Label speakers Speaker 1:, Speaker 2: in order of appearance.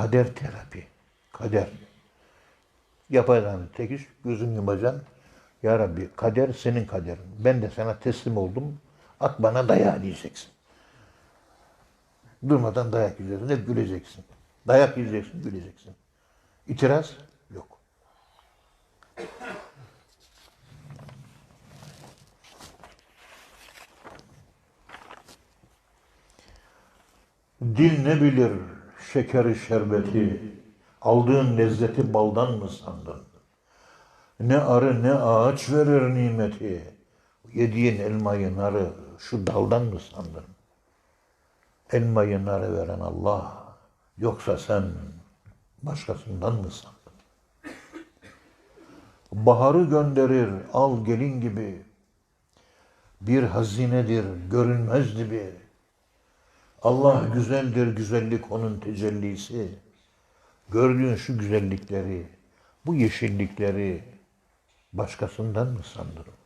Speaker 1: kader terapi. Kader. Yapacağın tek iş gözün yumacaksın. Ya Rabbi kader senin kaderin. Ben de sana teslim oldum. At bana dayağı diyeceksin. Durmadan dayak yiyeceksin. Hep güleceksin. Dayak yiyeceksin, güleceksin. İtiraz yok. Dil ne bilir şekeri şerbeti, aldığın lezzeti baldan mı sandın? Ne arı ne ağaç verir nimeti, yediğin elmayı narı şu daldan mı sandın? Elmayı narı veren Allah, yoksa sen başkasından mı sandın? Baharı gönderir al gelin gibi, bir hazinedir görünmez gibi. Allah güzeldir, güzellik onun tecellisi. Gördüğün şu güzellikleri, bu yeşillikleri başkasından mı sandın?